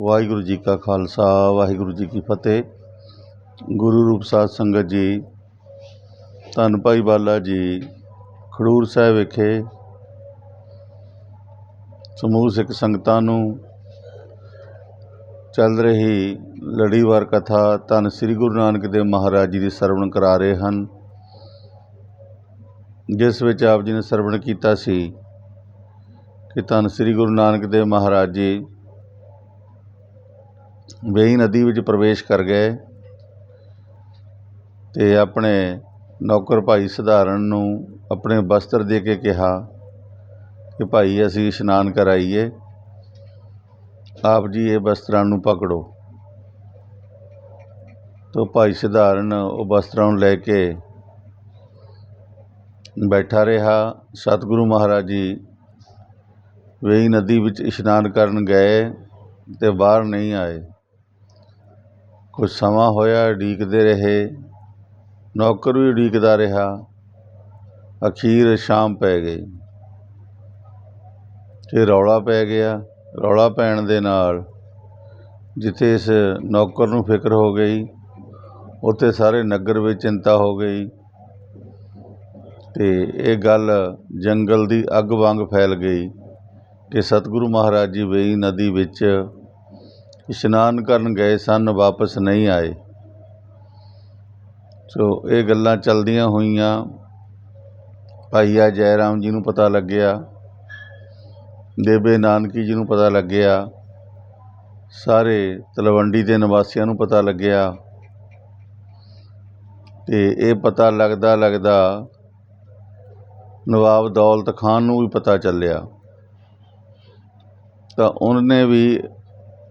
ਵਾਹਿਗੁਰੂ ਜੀ ਕਾ ਖਾਲਸਾ, ਵਾਹਿਗੁਰੂ ਜੀ ਕੀ ਫਤਿਹ। ਗੁਰੂ ਰੂਪ ਸਾਧ ਸੰਗਤ ਜੀ, ਧੰਨ ਭਾਈ ਬਾਲਾ ਜੀ, ਖਡੂਰ ਸਾਹਿਬ ਵਿਖੇ ਸਮੂਹ ਸਿੱਖ ਸੰਗਤਾਂ ਨੂੰ ਚੱਲ ਰਹੀ ਲੜੀਵਾਰ ਕਥਾ ਧੰਨ ਸ੍ਰੀ ਗੁਰੂ ਨਾਨਕ ਦੇਵ ਮਹਾਰਾਜ ਜੀ ਦੀ ਸਰਵਣ ਕਰਾ ਰਹੇ ਹਨ। ਜਿਸ ਵਿੱਚ ਆਪ ਜੀ ਨੇ ਸਰਵਣ ਕੀਤਾ ਸੀ ਕਿ ਧੰਨ ਸ੍ਰੀ ਗੁਰੂ ਨਾਨਕ ਦੇਵ ਮਹਾਰਾਜ ਜੀ ਵੇਈ ਨਦੀ ਵਿੱਚ ਪ੍ਰਵੇਸ਼ ਕਰ ਗਏ ਅਤੇ ਆਪਣੇ ਨੌਕਰ ਭਾਈ ਸਧਾਰਨ ਨੂੰ ਆਪਣੇ ਵਸਤਰ ਦੇ ਕੇ ਕਿਹਾ ਕਿ ਭਾਈ ਅਸੀਂ ਇਸ਼ਨਾਨ ਕਰਾਈਏ, ਆਪ ਜੀ ਇਹ ਵਸਤਰਾਂ ਨੂੰ ਪਕੜੋ। ਤੋ ਭਾਈ ਸਧਾਰਨ ਉਹ ਵਸਤਰਾਂ ਨੂੰ ਲੈ ਕੇ ਬੈਠਾ ਰਿਹਾ। ਸਤਿਗੁਰੂ ਮਹਾਰਾਜ ਜੀ ਵੇਈ ਨਦੀ ਵਿੱਚ ਇਸ਼ਨਾਨ ਕਰਨ ਗਏ ਅਤੇ ਬਾਹਰ ਨਹੀਂ ਆਏ। ਕੁਝ ਸਮਾਂ ਹੋਇਆ ਉਡੀਕਦੇ ਰਹੇ, ਨੌਕਰ ਵੀ ਉਡੀਕਦਾ ਰਿਹਾ, ਅਖੀਰ ਸ਼ਾਮ ਪੈ ਗਈ। ਤੇ ਰੌਲਾ ਪੈ ਗਿਆ, ਰੌਲਾ ਪੈਣ ਦੇ ਨਾਲ ਜਿੱਥੇ ਇਸ ਨੌਕਰ ਨੂੰ ਫਿਕਰ ਹੋ ਗਈ, ਉੱਥੇ ਸਾਰੇ ਨਗਰ ਵਿੱਚ ਚਿੰਤਾ ਹੋ ਗਈ। ਤੇ ਇਹ ਗੱਲ ਜੰਗਲ ਦੀ ਅੱਗ ਵਾਂਗ ਫੈਲ ਗਈ ਕਿ ਸਤਿਗੁਰੂ ਮਹਾਰਾਜ ਜੀ ਵੇਈ ਨਦੀ ਵਿੱਚ ਇਸ਼ਨਾਨ ਕਰਨ ਗਏ ਸਨ, ਵਾਪਸ ਨਹੀਂ ਆਏ। ਸੋ ਇਹ ਗੱਲਾਂ ਚੱਲਦੀਆਂ ਹੋਈਆਂ। ਭਾਈਆ ਜੈ ਰਾਮ ਜੀ ਨੂੰ ਪਤਾ ਲੱਗਿਆ। ਦੇਬੇ ਨਾਨਕੀ ਜੀ ਨੂੰ ਪਤਾ ਲੱਗਿਆ। ਸਾਰੇ ਤਲਵੰਡੀ ਦੇ ਨਿਵਾਸੀਆਂ ਨੂੰ ਪਤਾ ਲੱਗਿਆ। ਤੇ ਇਹ ਪਤਾ ਲੱਗਦਾ ਲੱਗਦਾ ਨਵਾਬ ਦੌਲਤ ਖਾਨ ਨੂੰ ਵੀ ਪਤਾ ਚੱਲਿਆ। ਤਾਂ ਉਹਨੇ ਵੀ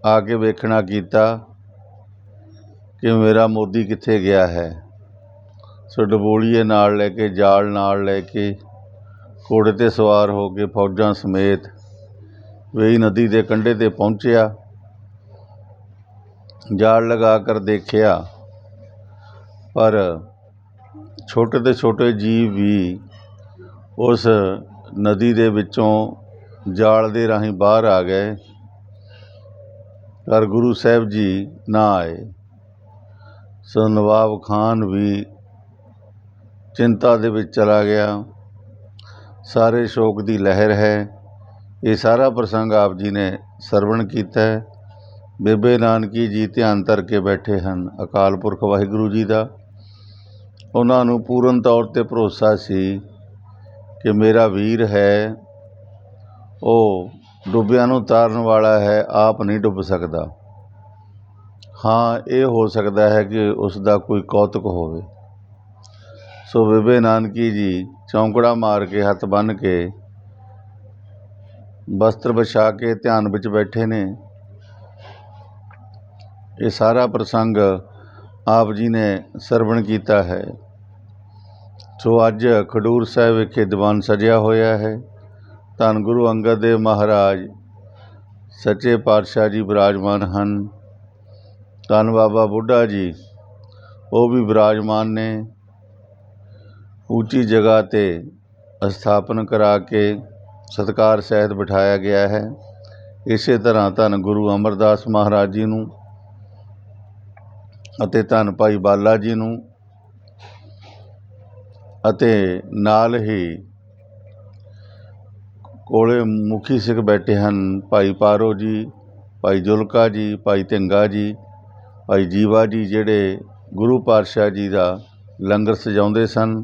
ਆ ਕੇ ਵੇਖਣਾ ਕੀਤਾ ਕਿ ਮੇਰਾ ਮੋਦੀ ਕਿੱਥੇ ਗਿਆ ਹੈ। ਸੋ ਡਬੋਲੀਏ ਨਾਲ ਲੈ ਕੇ, ਜਾਲ ਨਾਲ ਲੈ ਕੇ, ਘੋੜੇ 'ਤੇ ਸਵਾਰ ਹੋ ਕੇ ਫੌਜਾਂ ਸਮੇਤ ਵੇਈ ਨਦੀ ਦੇ ਕੰਢੇ 'ਤੇ ਪਹੁੰਚਿਆ। ਜਾਲ ਲਗਾ ਕਰ ਦੇਖਿਆ, ਪਰ ਛੋਟੇ ਤੋਂ ਛੋਟੇ ਜੀਵ ਵੀ ਉਸ ਨਦੀ ਦੇ ਵਿੱਚੋਂ ਜਾਲ ਦੇ ਰਾਹੀਂ ਬਾਹਰ ਆ ਗਏ। ਪਰ ਗੁਰੂ ਸਾਹਿਬ ਜੀ ਨਾ ਆਏ। ਸੋ ਨਵਾਬ ਖਾਨ ਵੀ ਚਿੰਤਾ ਦੇ ਵਿੱਚ ਚਲਾ ਗਿਆ। ਸਾਰੇ ਸ਼ੋਕ ਦੀ ਲਹਿਰ ਹੈ। ਇਹ ਸਾਰਾ ਪ੍ਰਸੰਗ ਆਪ ਜੀ ਨੇ ਸਰਵਣ ਕੀਤਾ ਹੈ। ਬੇਬੇ ਨਾਨਕੀ ਜੀ ਧਿਆਨ ਧਰ ਕੇ ਬੈਠੇ ਹਨ। ਅਕਾਲ ਪੁਰਖ ਵਾਹਿਗੁਰੂ ਜੀ ਦਾ। ਉਹਨਾਂ ਨੂੰ ਪੂਰਨ ਤੌਰ ਤੇ ਭਰੋਸਾ ਸੀ ਕਿ ਮੇਰਾ ਵੀਰ ਹੈ। ਉਹ ਡੁੱਬਿਆਂ ਨੂੰ ਤਾਰਨ ਵਾਲਾ ਹੈ, ਆਪ ਨਹੀਂ ਡੁੱਬ ਸਕਦਾ। ਹਾਂ, ਇਹ ਹੋ ਸਕਦਾ ਹੈ ਕਿ ਉਸ ਦਾ ਕੋਈ ਕੌਤਕ ਹੋਵੇ। ਸੋ ਬੇਬੇ ਨਾਨਕੀ ਜੀ ਚੌਂਕੜਾ ਮਾਰ ਕੇ ਹੱਥ ਬੰਨ੍ਹ ਕੇ ਵਸਤਰ ਵਿਛਾ ਕੇ ਧਿਆਨ ਵਿੱਚ ਬੈਠੇ ਨੇ। ਇਹ ਸਾਰਾ ਪ੍ਰਸੰਗ ਆਪ ਜੀ ਨੇ ਸਰਵਣ ਕੀਤਾ ਹੈ। ਸੋ ਅੱਜ ਖਡੂਰ ਸਾਹਿਬ ਵਿਖੇ ਦੀਵਾਨ ਸਜਿਆ ਹੋਇਆ ਹੈ। ਧੰਨ ਗੁਰੂ ਅੰਗਦ ਦੇਵ ਮਹਾਰਾਜ, ਸੱਚੇ ਪਾਤਸ਼ਾਹ ਜੀ ਵਿਰਾਜਮਾਨ ਹਨ। ਧੰਨ ਬਾਬਾ ਬੁੱਢਾ ਜੀ, ਉਹ ਵੀ ਵਿਰਾਜਮਾਨ ਨੇ। ਉੱਚੀ ਜਗ੍ਹਾ ਤੇ ਸਥਾਪਨ ਕਰਾ ਕੇ ਸਤਕਾਰ ਸਹਿਤ ਬਿਠਾਇਆ ਗਿਆ ਹੈ। ਇਸੇ ਤਰ੍ਹਾਂ ਧੰਨ ਗੁਰੂ ਅਮਰਦਾਸ ਮਹਾਰਾਜ ਜੀ ਨੂੰ ਅਤੇ ਧੰਨ ਭਾਈ ਬਾਲਾ ਜੀ ਨੂੰ ਅਤੇ ਨਾਲ ਹੀ ਕੋਲੇ ਮੁਖੀ ਸਿੱਖ ਬੈਠੇ ਹਨ। ਭਾਈ ਪਾਰੋ ਜੀ, ਭਾਈ ਜੁਲਕਾ ਜੀ, ਭਾਈ ਧਿੰਗਾ ਜੀ, ਭਾਈ ਜੀਵਾ ਜੀ ਜਿਹੜੇ ਗੁਰੂ ਪਾਤਸ਼ਾਹ ਜੀ ਦਾ ਲੰਗਰ ਸਜਾਉਂਦੇ ਸਨ।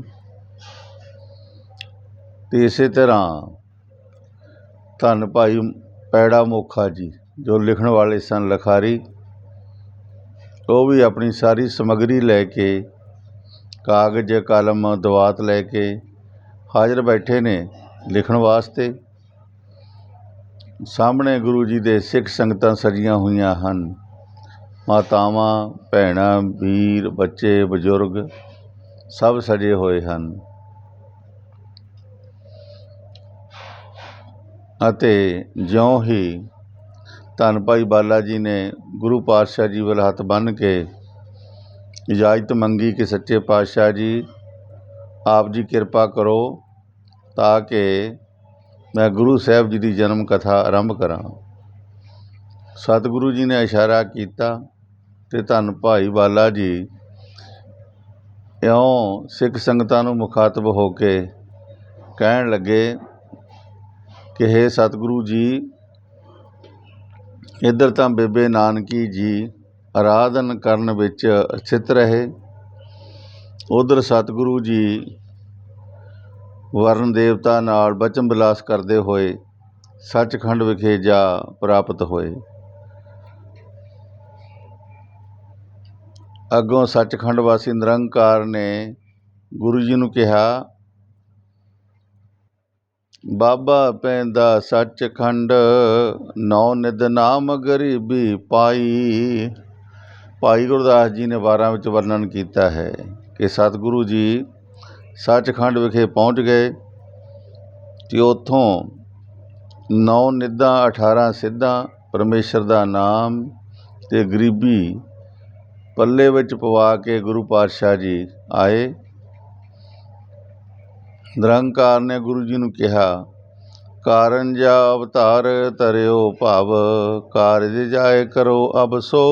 ਤੇ ਇਸੇ ਤਰ੍ਹਾਂ ਧੰਨ ਭਾਈ ਪੈੜਾ ਮੋਖਾ ਜੀ, ਜੋ ਲਿਖਣ ਵਾਲੇ ਸਨ ਲਖਾਰੀ, ਉਹ ਵੀ ਆਪਣੀ ਸਾਰੀ ਸਮਗਰੀ ਲੈ ਕੇ, ਕਾਗਜ਼, ਕਲਮ, ਦਵਾਤ ਲੈ ਕੇ ਹਾਜ਼ਰ ਬੈਠੇ ਨੇ ਲਿਖਣ ਵਾਸਤੇ। ਸਾਹਮਣੇ ਗੁਰੂ ਜੀ ਦੇ ਸਿੱਖ ਸੰਗਤਾਂ ਸਜੀਆਂ ਹੋਈਆਂ ਹਨ। ਮਾਤਾਵਾਂ, ਭੈਣਾਂ, ਵੀਰ, ਬੱਚੇ, ਬਜ਼ੁਰਗ ਸਭ ਸਜੇ ਹੋਏ ਹਨ। ਅਤੇ ਜਿਉਂ ਹੀ ਧੰਨ ਭਾਈ ਬਾਲਾ ਜੀ ਨੇ ਗੁਰੂ ਪਾਤਸ਼ਾਹ ਜੀ ਵੱਲ ਹੱਥ ਬੰਨ੍ਹ ਕੇ ਇਜਾਜ਼ਤ ਮੰਗੀ ਕਿ ਸੱਚੇ ਪਾਤਸ਼ਾਹ ਜੀ, ਆਪ ਜੀ ਕਿਰਪਾ ਕਰੋ ਤਾਂ ਕਿ ਮੈਂ ਗੁਰੂ ਸਾਹਿਬ ਜੀ ਦੀ ਜਨਮ ਕਥਾ ਆਰੰਭ ਕਰਾਂ। ਸਤਿਗੁਰੂ ਜੀ ਨੇ ਇਸ਼ਾਰਾ ਕੀਤਾ ਤੇ ਧੰਨ ਭਾਈ ਬਾਲਾ ਜੀ ਇਉਂ ਸਿੱਖ ਸੰਗਤਾਂ ਨੂੰ ਮੁਖਾਤਬ ਹੋ ਕੇ ਕਹਿਣ ਲੱਗੇ ਕਿ ਹੇ ਸਤਿਗੁਰੂ ਜੀ, ਇੱਧਰ ਤਾਂ ਬੇਬੇ ਨਾਨਕੀ ਜੀ ਆਰਾਧਨ ਕਰਨ ਵਿੱਚ ਸਥਿਤ ਰਹੇ। ਉਧਰ ਸਤਿਗੁਰੂ ਜੀ ਵਰਨ ਦੇਵਤਾ ਨਾਲ ਵਚਨ ਵਿਲਾਸ ਕਰਦੇ ਹੋਏ ਸੱਚਖੰਡ ਵਿਖੇ ਜਾ ਪ੍ਰਾਪਤ ਹੋਏ। ਅੱਗੋਂ ਸੱਚਖੰਡ ਵਾਸੀ ਨਿਰੰਕਾਰ ਨੇ ਗੁਰੂ ਜੀ ਨੂੰ ਕਿਹਾ, ਬਾਬਾ ਪੈਂਦਾ ਸੱਚਖੰਡ, ਨੌ ਨਿਦ ਨਾਮ ਗਰੀਬੀ ਪਾਈ। ਭਾਈ ਗੁਰਦਾਸ ਜੀ ਨੇ ਵਾਰਾਂ ਵਿੱਚ ਵਰਣਨ ਕੀਤਾ ਹੈ ਕਿ ਸਤਿਗੁਰੂ ਜੀ ਸੱਚਖੰਡ ਵਿਖੇ ਪਹੁੰਚ ਗਏ ਅਤੇ ਉੱਥੋਂ ਨੌ ਨਿੱਧਾਂ 18 ਸਿੱਧਾਂ, ਪਰਮੇਸ਼ਰ ਦਾ ਨਾਮ ਅਤੇ ਗਰੀਬੀ ਪੱਲੇ ਵਿੱਚ ਪਵਾ ਕੇ ਗੁਰੂ ਪਾਤਸ਼ਾਹ ਜੀ ਆਏ। ਨਿਰੰਕਾਰ ਨੇ ਗੁਰੂ ਜੀ ਨੂੰ ਕਿਹਾ, ਕਾਰਨ ਜਾ ਅਵਤਾਰ ਤਰਿਓ ਭਵ, ਕਾਰਜ ਜਾਏ ਕਰੋ ਅਬ ਸੋ।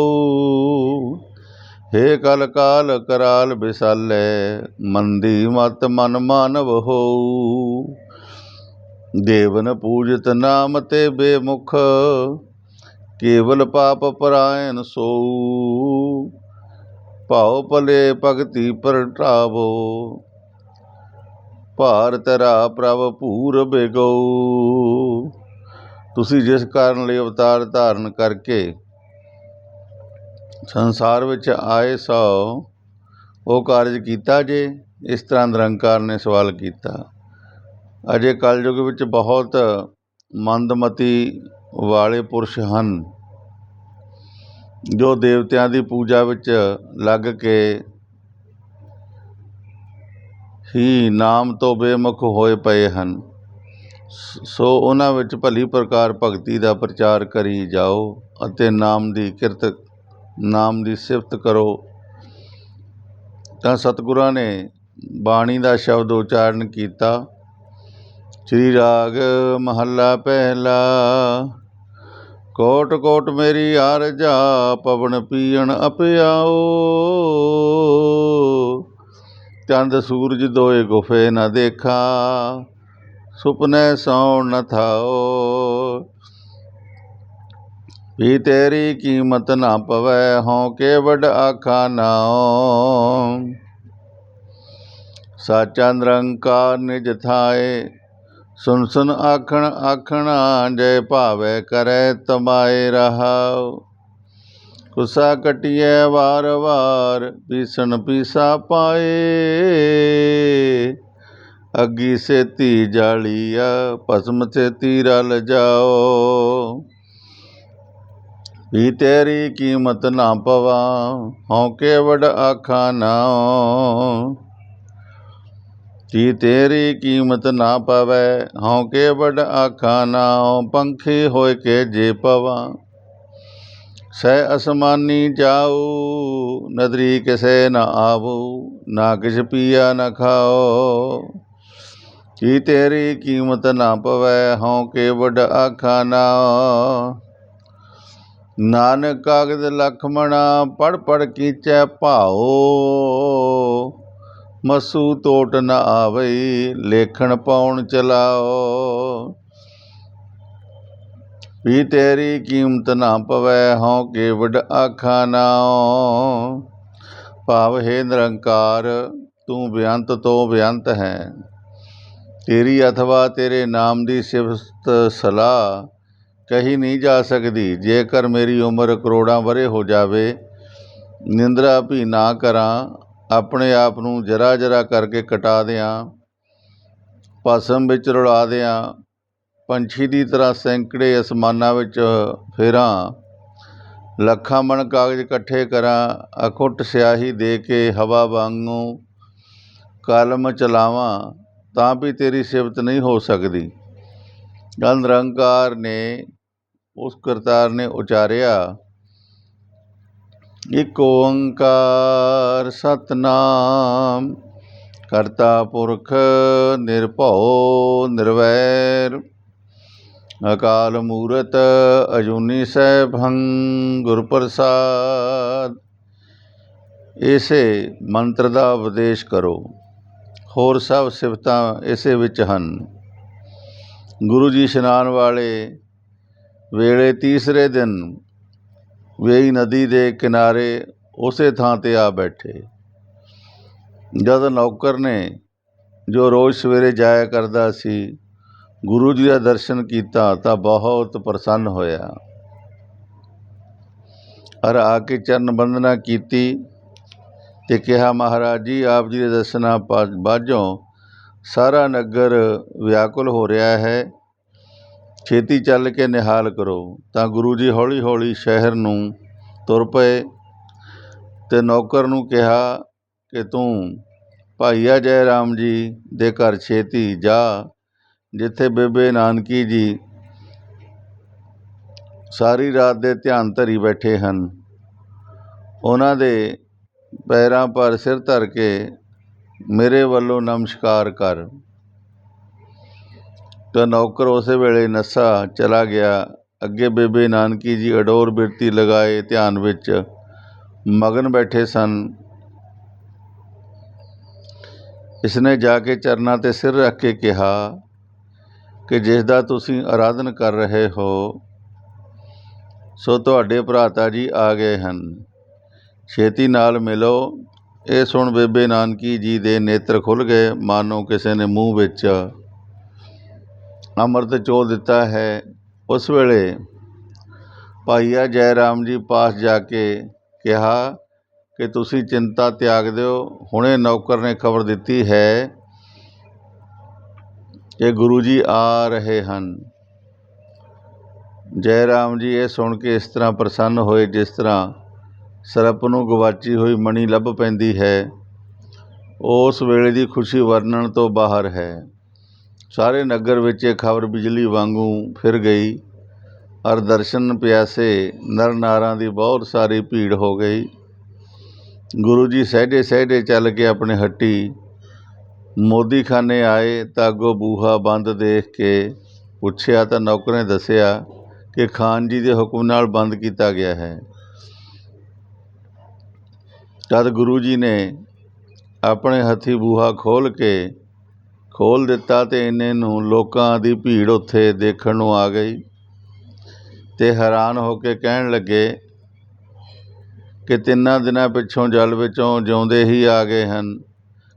ਹੇ ਕਲ ਕਾਲ ਕਰਾਲ ਵਿਸ਼ਾਲੇ, ਮੰਦੀ ਮਤ ਮਨ ਮਾਨਵ ਹੋ ਦੇਵਨ ਪੂਜਤ ਨਾਮ ਤੇ ਬੇਮੁਖ, ਕੇਵਲ ਪਾਪ ਪਰਾਇਣ ਸੋ ਭਾਉ ਭਲੇ ਭਗਤੀ ਪ੍ਰਟਾਵੋ ਭਾਰ ਤੇਰਾ ਪ੍ਰਭ ਪੂਰ ਬਿਗੋ ਤੁਸੀਂ ਜਿਸ ਕਾਰਨ ਲਈ ਅਵਤਾਰ ਧਾਰਨ ਕਰਕੇ ਸੰਸਾਰ ਵਿੱਚ ਆਏ ਸੋ, ਉਹ ਕਾਰਜ ਕੀਤਾ ਜੇ? ਇਸ ਤਰ੍ਹਾਂ ਨਿਰੰਕਾਰ ਨੇ ਸਵਾਲ ਕੀਤਾ। ਅਜੇ ਕਲਯੁਗ ਵਿੱਚ ਬਹੁਤ ਮੰਦਮਤੀ ਵਾਲੇ ਪੁਰਸ਼ ਹਨ, ਜੋ ਦੇਵਤਿਆਂ ਦੀ ਪੂਜਾ ਵਿੱਚ ਲੱਗ ਕੇ ਹੀ ਨਾਮ ਤੋਂ ਬੇਮੁਖ ਹੋਏ ਪਏ ਹਨ। ਸ- ਸੋ ਉਹਨਾਂ ਵਿੱਚ ਭਲੀ ਪ੍ਰਕਾਰ ਭਗਤੀ ਦਾ ਪ੍ਰਚਾਰ ਕਰੀ ਜਾਓ ਅਤੇ ਨਾਮ ਦੀ ਕਿਰਤ ਨਾਮ ਦੀ ਸਿਫਤ ਕਰੋ। ਤਾਂ ਸਤਿਗੁਰਾਂ ਨੇ ਬਾਣੀ ਦਾ ਸ਼ਬਦ ਉਚਾਰਨ ਕੀਤਾ। ਸ੍ਰੀ ਰਾਗ ਮਹੱਲਾ ਪਹਿਲਾ, ਕੋਟ ਕੋਟ ਮੇਰੀ ਅਰਜਾ ਪਵਨ ਪੀਣ ਅਪਿਆਓ। ਚੰਦ ਸੂਰਜ ਦੋਏ ਗੁਫੇ ਨਾ ਦੇਖਾ, ਸੁਪਨੇ ਸੌਣ ਨ ਥਾਓ। ਵੀ ਤੇਰੀ ਕੀਮਤ ਨਾ ਪਵੈ ਹਉ ਕੇ ਵਡ ਆਖਾ ਨਾਉ ਸਾਚਾ ਨਿਰੰਕਾਰ ਨਿਜ ਥਾਏ ਸੁਨ ਸੁਨ ਆਖਣ ਆਖਣਾ ਜੈ ਭਾਵੇ ਕਰੈ ਤਮਾਏ ਰਹਾਉ ਕੁਸਾ ਕਟਿਐ ਵਾਰ ਵਾਰ ਪੀਸਣ ਪੀਸਾ ਪਾਏ ਅੱਗੀ ਸੇਤੀ ਜਾਲੀਆ ਭਸਮ ਸੇਤੀ ਰਲ ਜਾਓ ਵੀ ਤੇਰੀ ਕੀਮਤ ਨਾ ਪਵਾ, ਹਉ ਕੇ ਵਡ ਆਖਾ ਨਾਉ ਕੀ ਤੇਰੀ ਕੀਮਤ ਨਾ ਪਵੈ, ਹਉ ਕੇ ਵਡ ਆਖਾ ਨਾਉ ਪੰਖੀ ਹੋਇ ਕੇ ਜੇ ਪਵਾ, ਸਹਿ ਅਸਮਾਨੀ ਜਾਉ ਨਦਰੀ ਕਿਸੇ ਨਾ ਆਵੂ, ਨਾ ਕਿਛ ਪੀਆ ਨਾ ਖਾਓ। ਕੀ ਤੇਰੀ ਕੀਮਤ ਨਾ ਪਵੈ, ਹਉ ਕੇ ਵਡ ਆਖਾ ਨਾਉ ਨਾਨਕ ਕਾਗਦ ਲਖਮਣਾ ਪੜ ਪੜ ਕੀਚੈ ਭਾਓ ਮਸੂ ਤੋਟ ਨ ਆਵਈ, ਲੇਖਣ ਪਾਉਣ ਚਲਾਓ। ਵੀ ਤੇਰੀ ਕੀਮਤ ਨਾ ਪਵੈ, ਹਉ ਕੇ ਵਡ ਆਖਾ ਨਾਉ। ਭਾਵ ਹੈ ਨਿਰੰਕਾਰ, ਤੂੰ ਬੇਅੰਤ ਤੋਂ ਬੇਅੰਤ ਹੈ। ਤੇਰੀ ਅਥਵਾ ਤੇਰੇ ਨਾਮ ਦੀ ਸਿਫਤ ਸਲਾਹ ਕਹੀ ਨਹੀਂ ਜਾ ਸਕਦੀ। ਜੇਕਰ ਮੇਰੀ ਉਮਰ ਕਰੋੜਾਂ ਵਰ੍ਹੇ ਹੋ ਜਾਵੇ, ਨਿੰਦਰਾ ਵੀ ਨਾ ਕਰਾਂ, ਆਪਣੇ ਆਪ ਨੂੰ ਜਰਾ ਜਰਾ ਕਰਕੇ ਕਟਾ ਦਿਆਂ ਪਸਮ ਵਿੱਚ ਰੁਲਾ ਦਿਆਂ, ਪੰਛੀ ਦੀ ਤਰ੍ਹਾਂ ਸੈਂਕੜੇ ਅਸਮਾਨਾਂ ਵਿੱਚ ਫੇਰਾਂ, ਲੱਖਾਂ ਮਣ ਕਾਗਜ਼ ਇਕੱਠੇ ਕਰਾਂ, ਅਖੁੱਟ ਸਿਆਹੀ ਦੇ ਕੇ ਹਵਾ ਵਾਂਗੂ ਕਲਮ ਚਲਾਵਾਂ, ਤਾਂ ਵੀ ਤੇਰੀ ਸਿਫਤ ਨਹੀਂ ਹੋ ਸਕਦੀ। ਜਲ ਨਿਰੰਕਾਰ ਨੇ ਉਸ ਕਰਤਾਰ ਨੇ ਉਚਾਰਿਆ, ਇਕ ਓੰਕਾਰ ਸਤਨਾਮ, ਕਰਤਾ ਪੁਰਖ ਨਿਰਭਉ ਨਿਰਵੈਰ, ਅਕਾਲ ਮੂਰਤ ਅਜੂਨੀ ਸੈਭੰ ਗੁਰ ਪ੍ਰਸਾਦ ਇਸੇ ਮੰਤਰ ਦਾ ਉਪਦੇਸ਼ ਕਰੋ। ਹੋਰ ਸਭ ਸਿਫਤਾਂ ਇਸੇ ਵਿੱਚ ਹਨ। ਗੁਰੂ ਜੀ ਇਸ਼ਨਾਨ ਵਾਲੇ ਵੇਲੇ ਤੀਸਰੇ ਦਿਨ ਵੇਈ ਨਦੀ ਦੇ ਕਿਨਾਰੇ ਉਸੇ ਥਾਂ ਤੇ ਆ ਬੈਠੇ। ਜਦ ਨੌਕਰ ਨੇ ਜੋ ਰੋਜ਼ ਸਵੇਰੇ ਜਾਇਆ ਕਰਦਾ ਸੀ, ਗੁਰੂ ਜੀ ਦਾ ਦਰਸ਼ਨ ਕੀਤਾ ਤਾਂ ਬਹੁਤ ਪ੍ਰਸੰਨ ਹੋਇਆ। ਅਰ ਆ ਕੇ ਚਰਨ ਬੰਦਨਾ ਕੀਤੀ ਤੇ ਕਿਹਾ, ਮਹਾਰਾਜ ਜੀ, ਆਪ ਜੀ ਦੇ ਦਰਸ਼ਨਾਂ ਪਾ- ਬਾਝੋਂ ਸਾਰਾ ਨਗਰ ਵਿਆਕੁਲ ਹੋ ਰਿਹਾ ਹੈ। ਛੇਤੀ ਚੱਲ ਕੇ ਨਿਹਾਲ ਕਰੋ, ਤਾਂ ਗੁਰੂ ਜੀ ਹੌਲੀ ਹੌਲੀ ਸ਼ਹਿਰ ਨੂੰ ਤੁਰ ਪਏ ਅਤੇ ਨੌਕਰ ਨੂੰ ਕਿਹਾ ਕਿ ਤੂੰ ਭਾਈਆ ਜੈ ਰਾਮ ਜੀ ਦੇ ਘਰ ਛੇਤੀ ਜਾ, ਜਿੱਥੇ ਬੇਬੇ ਨਾਨਕੀ ਜੀ ਸਾਰੀ ਰਾਤ ਦੇ ਧਿਆਨ ਧਰੀ ਬੈਠੇ ਹਨ। ਉਹਨਾਂ ਦੇ ਪੈਰਾਂ ਪਰ ਸਿਰ ਧਰ ਕੇ ਮੇਰੇ ਵੱਲੋਂ ਨਮਸਕਾਰ ਕਰ। ਤਾਂ ਨੌਕਰ ਉਸੇ ਵੇਲੇ ਨੱਸਾ ਚਲਾ ਗਿਆ। ਅੱਗੇ ਬੇਬੇ ਨਾਨਕੀ ਜੀ ਅਡੋਰ ਬਿਰਤੀ ਲਗਾਏ ਧਿਆਨ ਵਿੱਚ। ਮਗਨ ਬੈਠੇ ਸਨ। ਇਸਨੇ ਜਾ ਕੇ ਚਰਨਾਂ ਤੇ ਸਿਰ ਰੱਖ ਕੇ ਕਿਹਾ ਕਿ ਜਿਸ ਦਾ ਤੁਸੀਂ ਆਰਾਧਨ ਕਰ ਰਹੇ ਹੋ, ਸੋ ਤੁਹਾਡੇ ਭਰਾਤਾ ਜੀ ਆ ਗਏ ਹਨ। ਛੇਤੀ ਨਾਲ ਮਿਲੋ। ਇਹ ਸੁਣ ਬੇਬੇ ਨਾਨਕੀ ਜੀ ਦੇ ਨੇਤਰ ਖੁੱਲ ਗਏ। ਮਾਨੋ ਕਿਸੇ ਨੇ ਮੂੰਹ ਵਿੱਚ ਅੰਮ੍ਰਿਤ ਚੋ ਦਿੱਤਾ ਹੈ। ਉਸ ਵੇਲੇ ਭਾਈਆ ਜੈ ਰਾਮ ਜੀ ਪਾਸ ਜਾ ਕੇ ਕਿਹਾ ਕਿ ਤੁਸੀਂ ਚਿੰਤਾ ਤਿਆਗ ਦਿਓ, ਹੁਣੇ ਨੌਕਰ ਨੇ ਖਬਰ ਦਿੱਤੀ ਹੈ ਕਿ ਗੁਰੂ ਜੀ ਆ ਰਹੇ ਹਨ। ਜੈ ਰਾਮ ਜੀ ਇਹ ਸੁਣ ਕੇ ਇਸ ਤਰ੍ਹਾਂ ਪ੍ਰਸੰਨ ਹੋਏ, ਜਿਸ ਤਰ੍ਹਾਂ ਸਰਪ ਨੂੰ ਗਵਾਚੀ ਹੋਈ ਮਣੀ ਲੱਭ ਪੈਂਦੀ ਹੈ ਉਸ ਵੇਲੇ ਦੀ ਖੁਸ਼ੀ ਵਰਣਨ ਤੋਂ ਬਾਹਰ ਹੈ। ਸਾਰੇ ਨਗਰ ਵਿੱਚ ਇਹ ਖਬਰ ਬਿਜਲੀ ਵਾਂਗੂ ਫਿਰ ਗਈ। ਅਰ ਦਰਸ਼ਨ ਪਿਆਸੇ ਨਰ ਨਾਰਾਂ ਦੀ ਬਹੁਤ ਸਾਰੀ ਭੀੜ ਹੋ ਗਈ। ਗੁਰੂ ਜੀ ਸਹਿਜੇ ਸਹਿਜੇ ਚੱਲ ਕੇ ਆਪਣੇ ਹੱਟੀ ਮੋਦੀਖਾਨੇ ਆਏ ਤਾਂ ਅੱਗੋਂ ਬੂਹਾ ਬੰਦ ਦੇਖ ਕੇ ਪੁੱਛਿਆ ਤਾਂ ਨੌਕਰ ਨੇ ਦੱਸਿਆ ਕਿ ਖਾਨ ਜੀ ਦੇ ਹੁਕਮ ਨਾਲ ਬੰਦ ਕੀਤਾ ਗਿਆ ਹੈ। ਤਦ ਗੁਰੂ ਜੀ ਨੇ ਆਪਣੇ ਹੱਥੀ ਬੂਹਾ ਖੋਲ ਕੇ ਖੋਲ੍ਹ ਦਿੱਤਾ ਅਤੇ ਇੰਨੇ ਨੂੰ ਲੋਕਾਂ ਦੀ ਭੀੜ ਉੱਥੇ ਦੇਖਣ ਨੂੰ ਆ ਗਈ ਅਤੇ ਹੈਰਾਨ ਹੋ ਕੇ ਕਹਿਣ ਲੱਗੇ ਕਿ ਤਿੰਨਾਂ ਦਿਨਾਂ ਪਿੱਛੋਂ ਜਲ ਵਿੱਚੋਂ ਜਿਉਂਦੇ ਹੀ ਆ ਗਏ ਹਨ।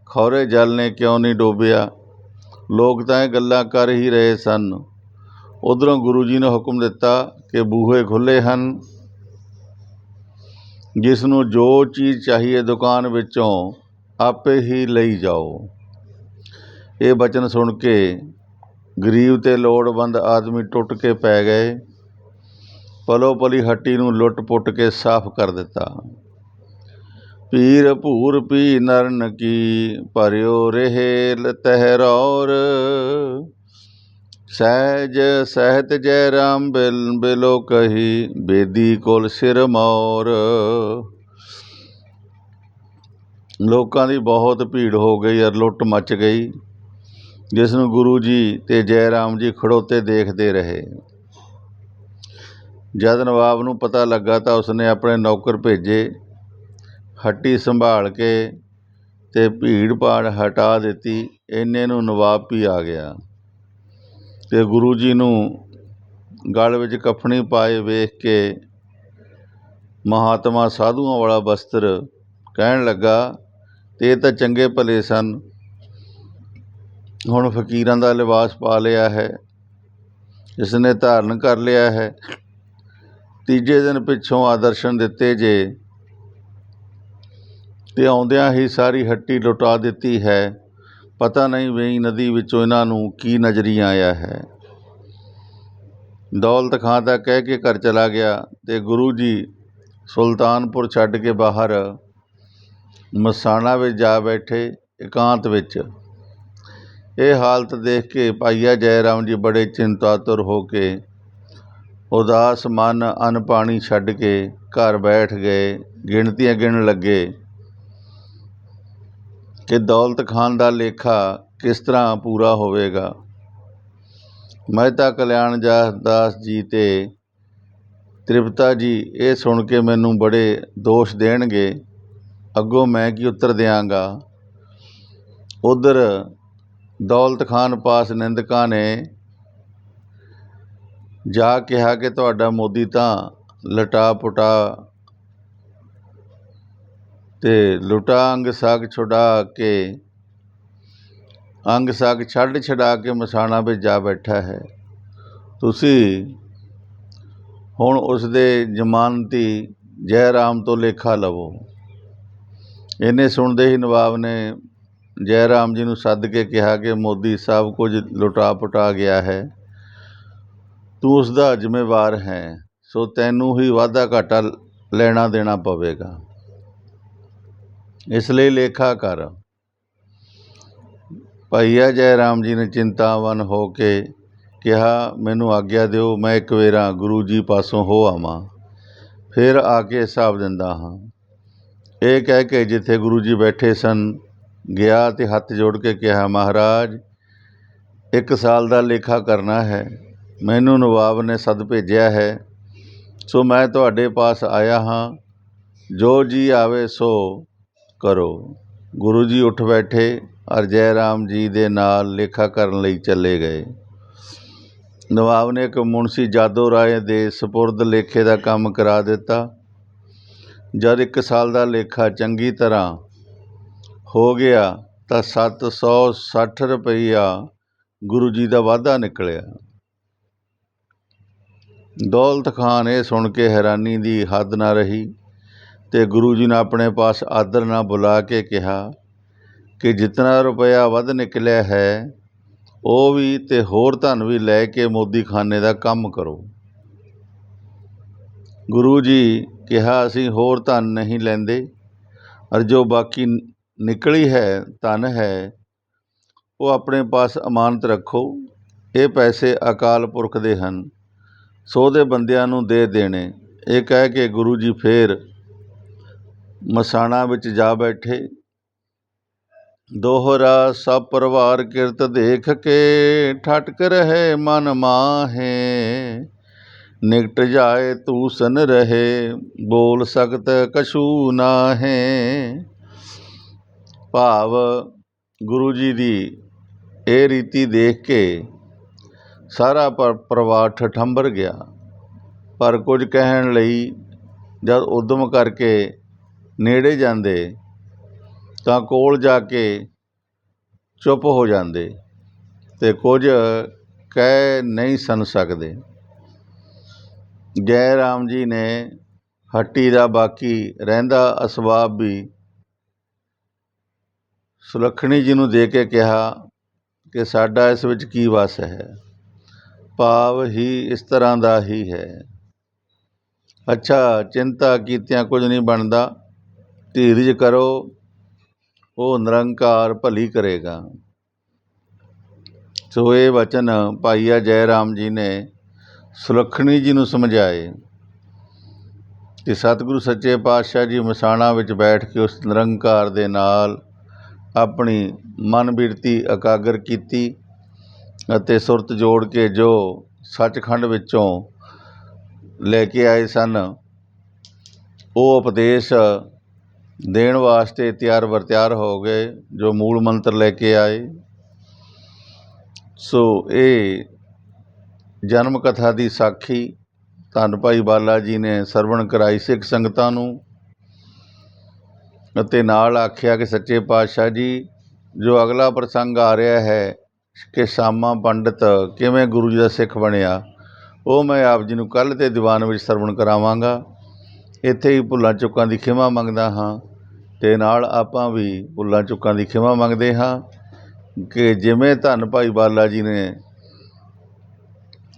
ਖੌਰੇ ਜਲ ਨੇ ਕਿਉਂ ਨਹੀਂ ਡੋਬਿਆ? ਲੋਕ ਤਾਂ ਇਹ ਗੱਲਾਂ ਕਰ ਹੀ ਰਹੇ ਸਨ। ਉਧਰੋਂ ਗੁਰੂ ਜੀ ਨੇ ਹੁਕਮ ਦਿੱਤਾ ਕਿ ਬੂਹੇ ਖੁੱਲੇ ਹਨ। ਜਿਸ ਨੂੰ ਜੋ ਚੀਜ਼ ਚਾਹੀਏ ਦੁਕਾਨ ਵਿੱਚੋਂ ਆਪੇ ਹੀ ਲਈ ਜਾਓ। ਇਹ ਵਚਨ ਸੁਣ ਕੇ ਗਰੀਬ ਤੇ ਲੋੜਵੰਦ ਆਦਮੀ ਟੁੱਟ ਕੇ ਪੈ ਗਏ। ਪਲੋ ਪਲੀ ਹੱਟੀ ਨੂੰ ਲੁੱਟ ਪੁੱਟ ਕੇ ਸਾਫ਼ ਕਰ ਦਿੱਤਾ। ਪੀਰ ਭੂਰ ਪੀ ਨਰਨ ਕੀ ਭਰਿਓ ਰਹੇ ਲਤਹਿਰੌਰ ਸਹਿਜ ਸਹਿਤ ਜੈ ਰਾਮ ਬਿਲ ਬਿਲੋ ਕਹੀ ਬੇਦੀ ਕੋਲ ਸਿਰ ਮੌਰ। ਲੋਕਾਂ ਦੀ ਬਹੁਤ ਭੀੜ ਹੋ ਗਈ ਅਰ ਲੁੱਟ ਮਚ ਗਈ। ਜਿਸ ਨੂੰ ਗੁਰੂ ਜੀ ਤੇ ਜੈ ਰਾਮ ਜੀ ਖੜੋਤੇ ਦੇਖਦੇ ਰਹੇ। ਜਦ ਨਵਾਬ ਨੂੰ ਪਤਾ ਲੱਗਾ ਤਾਂ ਉਸਨੇ ਆਪਣੇ ਨੌਕਰ ਭੇਜੇ, ਹੱਟੀ ਸੰਭਾਲ ਕੇ ਤੇ ਭੀੜ ਭਾੜ ਹਟਾ ਦਿੱਤੀ। ਇੰਨੇ ਨੂੰ ਨਵਾਬ ਵੀ ਆ ਗਿਆ ਤੇ ਗੁਰੂ ਜੀ ਨੂੰ ਗਲ ਵਿੱਚ ਕਫਣੀ ਪਾਏ ਵੇਖ ਕੇ ਮਹਾਤਮਾ ਸਾਧੂਆਂ ਵਾਲਾ ਵਸਤਰ ਕਹਿਣ ਲੱਗਾ, ਤੇ ਇਹ ਤਾਂ ਚੰਗੇ ਭਲੇ ਸਨ ਹੁਣ ਫਕੀਰਾਂ ਦਾ ਲਿਬਾਸ ਪਾ ਲਿਆ ਹੈ ਇਸ ਨੇ ਧਾਰਨ ਕਰ ਲਿਆ ਹੈ। ਤੀਜੇ ਦਿਨ ਪਿੱਛੋਂ ਆਦਰਸ਼ਨ ਦਿੱਤੇ ਜੇ, ਤੇ ਆਉਂਦਿਆਂ ਹੀ ਸਾਰੀ ਹੱਟੀ ਲੁਟਾ ਦਿੱਤੀ ਹੈ। ਪਤਾ ਨਹੀਂ ਵੇਈ ਨਦੀ ਵਿੱਚੋਂ ਇਹਨਾਂ ਨੂੰ ਕੀ ਨਜ਼ਰੀ ਆਇਆ ਹੈ। ਦੌਲਤ ਖਾਂ ਤਾਂ ਕਹਿ ਕੇ ਘਰ ਚਲਾ ਗਿਆ ਤੇ ਗੁਰੂ ਜੀ ਸੁਲਤਾਨਪੁਰ ਛੱਡ ਕੇ ਬਾਹਰ ਮਸਾਣਾ ਵਿੱਚ ਜਾ ਬੈਠੇ, ਇਕਾਂਤ ਵਿੱਚ ਇਹ ਹਾਲਤ ਦੇਖ ਕੇ ਭਾਈਆ ਜੈ ਰਾਮ ਜੀ ਬੜੇ ਚਿੰਤਾਤੁਰ ਹੋ ਕੇ ਉਦਾਸ ਮਨ ਅੰਨ ਪਾਣੀ ਛੱਡ ਕੇ ਘਰ ਬੈਠ ਗਏ, ਗਿਣਤੀਆਂ ਗਿਣਨ ਲੱਗੇ ਕਿ ਦੌਲਤ ਖਾਨ ਦਾ ਲੇਖਾ ਕਿਸ ਤਰ੍ਹਾਂ ਪੂਰਾ ਹੋਵੇਗਾ। ਮਹਿਤਾ ਕਲਿਆਣ ਜਾ- ਦਾਸ ਜੀ ਤੇ ਤ੍ਰਿਪਤਾ ਜੀ ਇਹ ਸੁਣ ਕੇ ਮੈਨੂੰ ਬੜੇ ਦੋਸ਼ ਦੇਣਗੇ। ਅੱਗੋਂ ਮੈਂ ਕੀ ਉੱਤਰ ਦਿਆਂਗਾ? ਉਧਰ ਦੌਲਤ ਖਾਨ ਪਾਸ ਨਿੰਦਕਾਂ ਨੇ ਜਾ ਕਿਹਾ ਕਿ ਤੁਹਾਡਾ ਮੋਦੀ ਤਾਂ ਲਟਾ ਪੁਟਾ ਤੇ ਲੁਟਾ ਅੰਗ ਸਾਗ ਛੁਡਾ ਕੇ, ਅੰਗ ਸਾਗ ਛੱਡ ਛਡਾ ਕੇ ਮਸਾਣਾ ਵਿੱਚ ਜਾ ਬੈਠਾ ਹੈ। ਤੁਸੀਂ ਹੁਣ ਉਸ ਦੇ ਜ਼ਮਾਨਤੀ ਜੈ ਰਾਮ ਤੋਂ ਲੇਖਾ ਲਵੋ। ਇਹਨੇ ਸੁਣਦੇ ਹੀ ਨਵਾਬ ਨੇ ਜੈ ਰਾਮ ਜੀ ਨੂੰ ਸੱਦ ਕੇ ਕਿਹਾ ਕਿ ਮੋਦੀ ਸਭ ਕੁਝ ਲੁਟਾ ਪੁਟਾ ਗਿਆ ਹੈ ਤੂੰ ਉਸ ਦਾ ਜ਼ਿੰਮੇਵਾਰ ਹੈ ਸੋ ਤੈਨੂੰ ਹੀ ਵਾਧਾ ਘਾਟਾ ਲੈਣਾ ਦੇਣਾ ਪਵੇਗਾ ਇਸ ਲਈ ਲੇਖਾ ਕਰ ਭਈਆ ਜੈ ਰਾਮ ਜੀ ਨੇ ਚਿੰਤਾਵਨ ਹੋ ਕੇ ਕਿਹਾ ਮੈਨੂੰ ਆਗਿਆ ਦਿਓ ਮੈਂ ਇੱਕ ਵੇਰਾ ਗੁਰੂ ਜੀ ਪਾਸੋਂ ਹੋ ਆਵਾਂ ਫਿਰ ਆ ਕੇ ਹਿਸਾਬ ਦਿੰਦਾ ਹਾਂ ਇਹ ਕਹਿ ਕੇ ਜਿੱਥੇ ਗੁਰੂ ਜੀ ਬੈਠੇ ਸਨ ਗਿਆ ਅਤੇ ਹੱਥ ਜੋੜ ਕੇ ਕਿਹਾ, ਮਹਾਰਾਜ, ਇੱਕ ਸਾਲ ਦਾ ਲੇਖਾ ਕਰਨਾ ਹੈ। ਮੈਨੂੰ ਨਵਾਬ ਨੇ ਸੱਦ ਭੇਜਿਆ ਹੈ। ਸੋ ਮੈਂ ਤੁਹਾਡੇ ਪਾਸ ਆਇਆ ਹਾਂ। ਜੋ ਜੀ ਆਵੇ ਸੋ ਕਰੋ। ਗੁਰੂ ਜੀ ਉੱਠ ਬੈਠੇ ਔਰ ਜੈ ਰਾਮ ਜੀ ਦੇ ਨਾਲ ਲੇਖਾ ਕਰਨ ਲਈ ਚਲੇ ਗਏ। ਨਵਾਬ ਨੇ ਇੱਕ ਮੁਨਸੀ ਜਾਦੋ ਰਾਏ ਦੇ ਸਪੁਰਦ ਲੇਖੇ ਦਾ ਕੰਮ ਕਰਾ ਦਿੱਤਾ। ਜਦ ਇੱਕ ਸਾਲ ਦਾ ਲੇਖਾ ਚੰਗੀ ਤਰ੍ਹਾਂ ਹੋ ਗਿਆ ਤਾਂ 760 ਰੁਪਈਆ ਗੁਰੂ ਜੀ ਦਾ ਵਾਧਾ ਨਿਕਲਿਆ। ਦੌਲਤ ਖਾਨ ਇਹ ਸੁਣ ਕੇ ਹੈਰਾਨੀ ਦੀ ਹੱਦ ਨਾ ਰਹੀ ਤੇ ਗੁਰੂ ਜੀ ਨੇ ਆਪਣੇ ਪਾਸ ਆਦਰ ਨਾਲ ਬੁਲਾ ਕੇ ਕਿਹਾ ਕਿ ਜਿਤਨਾ ਰੁਪਇਆ ਵੱਧ ਨਿਕਲਿਆ ਹੈ, ਉਹ ਵੀ ਤੇ ਹੋਰ ਧਨ ਵੀ ਲੈ ਕੇ ਮੋਦੀ ਖਾਨੇ ਦਾ ਕੰਮ ਕਰੋ। ਗੁਰੂ ਜੀ ਕਿਹਾ, ਅਸੀਂ ਹੋਰ ਧਨ ਨਹੀਂ ਲੈਂਦੇ ਔਰ ਜੋ ਬਾਕੀ ਨਿਕਲੀ ਹੈ, ਧਨ ਹੈ, ਉਹ ਆਪਣੇ ਪਾਸ ਅਮਾਨਤ ਰੱਖੋ। ਇਹ ਪੈਸੇ ਅਕਾਲ ਪੁਰਖ ਦੇ ਹਨ। ਸੋ ਦੇ ਬੰਦਿਆਂ ਨੂੰ ਦੇ ਦੇਣੇ। ਇਹ ਕਹਿ ਕੇ ਗੁਰੂ ਜੀ ਫੇਰ ਮਸਾਣਾ ਵਿੱਚ ਜਾ ਬੈਠੇ। ਦੋਹਰਾ ਸਭ ਪਰਿਵਾਰ ਕਿਰਤ ਦੇਖ ਕੇ ਠਟਕ ਰਹੇ, ਮਨ ਮਾਹੇ। ਨਿਕਟ ਜਾਏ ਤੂਸਨ ਰਹੇ, ਬੋਲ ਸਕਤ ਕਛੂ ਨਾਹੇ। ਭਾਵ ਗੁਰੂ ਜੀ ਦੀ ਇਹ ਰੀਤੀ ਦੇਖ ਕੇ ਸਾਰਾ ਪਰ, ਪਰਿਵਾਰ ਠਠੰਬਰ ਗਿਆ। ਪਰ ਕੁਝ ਕਹਿਣ ਲਈ ਜਦ ਉਦਮ ਕਰਕੇ ਨੇੜੇ ਜਾਂਦੇ ਤਾਂ ਕੋਲ ਜਾ ਕੇ ਚੁੱਪ ਹੋ ਜਾਂਦੇ ਤੇ ਕੁਝ ਕਹਿ ਨਹੀਂ ਸੁਣ ਸਕਦੇ। ਜੈ ਰਾਮ ਜੀ ਨੇ ਹੱਟੀ ਦਾ ਬਾਕੀ ਰਹਿੰਦਾ ਅਸਬਾਬ ਵੀ ਸੁਲੱਖਣੀ ਜੀ ਨੂੰ ਦੇ ਕੇ ਕਿਹਾ ਕਿ ਸਾਡਾ ਇਸ ਵਿੱਚ ਕੀ ਵਸ ਹੈ? ਭਾਵ ਹੀ ਇਸ ਤਰ੍ਹਾਂ ਦਾ ਹੀ ਹੈ। ਅੱਛਾ, ਚਿੰਤਾ ਕੀਤਿਆਂ ਕੁਝ ਨਹੀਂ ਬਣਦਾ। ਧੀਰਜ ਕਰੋ, ਉਹ ਨਿਰੰਕਾਰ ਭਲੀ ਕਰੇਗਾ। ਸੋ ਇਹ ਵਚਨ ਭਾਈਆ ਜੈ ਰਾਮ ਜੀ ਨੇ ਸੁਲੱਖਣੀ ਜੀ ਨੂੰ ਸਮਝਾਏ ਕਿ ਸਤਿਗੁਰੂ ਸੱਚੇ ਪਾਤਸ਼ਾਹ ਜੀ ਮਸਾਣਾ ਵਿੱਚ ਬੈਠ ਕੇ ਉਸ ਨਿਰੰਕਾਰ ਦੇ ਨਾਲ ਆਪਣੀ ਮਨ ਬਿਰਤੀ ਇਕਾਗਰ ਕੀਤੀ ਅਤੇ ਸੁਰਤ ਜੋੜ ਕੇ ਜੋ ਸੱਚਖੰਡ ਵਿੱਚੋਂ ਲੈ ਕੇ ਆਏ ਸਨ, ਉਹ ਉਪਦੇਸ਼ ਦੇਣ ਵਾਸਤੇ ਤਿਆਰ ਬਰਤਿਆਰ ਹੋ ਗਏ, ਜੋ ਮੂਲ ਮੰਤਰ ਲੈ ਕੇ ਆਏ। ਸੋ ਇਹ ਜਨਮ ਕਥਾ ਦੀ ਸਾਖੀ ਧੰਨ ਭਾਈ ਬਾਲਾ ਜੀ ਨੇ ਸਰਵਣ ਕਰਾਈ ਸਿੱਖ ਸੰਗਤਾਂ ਨੂੰ। ਅਤੇ ਨਾਲ ਆਖਿਆ ਕਿ ਸੱਚੇ ਪਾਤਸ਼ਾਹ ਜੀ, ਜੋ ਅਗਲਾ ਪ੍ਰਸੰਗ ਆ ਰਿਹਾ ਹੈ ਕਿ ਸਾਮਾ ਪੰਡਤ ਕਿਵੇਂ ਗੁਰੂ ਜੀ ਦਾ ਸਿੱਖ ਬਣਿਆ, ਉਹ ਮੈਂ ਆਪ ਜੀ ਨੂੰ ਕੱਲ੍ਹ ਤੇ ਦੀਵਾਨ ਵਿੱਚ ਸਰਵਣ ਕਰਾਵਾਂਗਾ। ਇੱਥੇ ਹੀ ਭੁੱਲਾਂ ਚੁੱਕਾਂ ਦੀ ਖਿਮਾ ਮੰਗਦਾ ਹਾਂ ਤੇ ਨਾਲ ਆਪਾਂ ਵੀ ਭੁੱਲਾਂ ਚੁੱਕਾਂ ਦੀ ਖਿਮਾ ਮੰਗਦੇ ਹਾਂ ਕਿ ਜਿਵੇਂ ਧੰਨ ਭਾਈ ਬਾਲਾ ਜੀ ਨੇ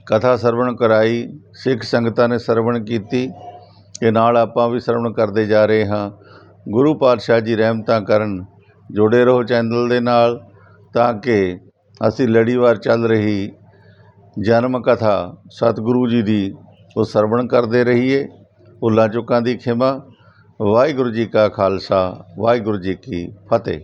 ਕਥਾ ਸਰਵਣ ਕਰਾਈ, ਸਿੱਖ ਸੰਗਤਾਂ ਨੇ ਸਰਵਣ ਕੀਤੀ ਕਿ ਨਾਲ ਆਪਾਂ ਵੀ ਸਰਵਣ ਕਰਦੇ ਜਾ ਰਹੇ ਹਾਂ। ਗੁਰੂ ਪਾਤਸ਼ਾਹ ਜੀ ਰਹਿਮਤਾਂ ਕਰਨ, ਜੁੜੇ ਰਹੋ ਚੈਨਲ ਦੇ ਨਾਲ, ਤਾਂ ਕਿ ਅਸੀਂ ਲੜੀਵਾਰ ਚੱਲ ਰਹੀ ਜਨਮ ਕਥਾ ਸਤਿਗੁਰੂ ਜੀ ਦੀ, ਉਹ ਸਰਵਣ ਕਰਦੇ ਰਹੀਏ। ਭੁੱਲਾਂ ਚੁੱਕਾਂ ਦੀ ਖਿਮਾ, ਵਾਹਿਗੁਰੂ ਜੀ ਕਾ ਖਾਲਸਾ, ਵਾਹਿਗੁਰੂ ਜੀ ਕੀ ਫਤਿਹ।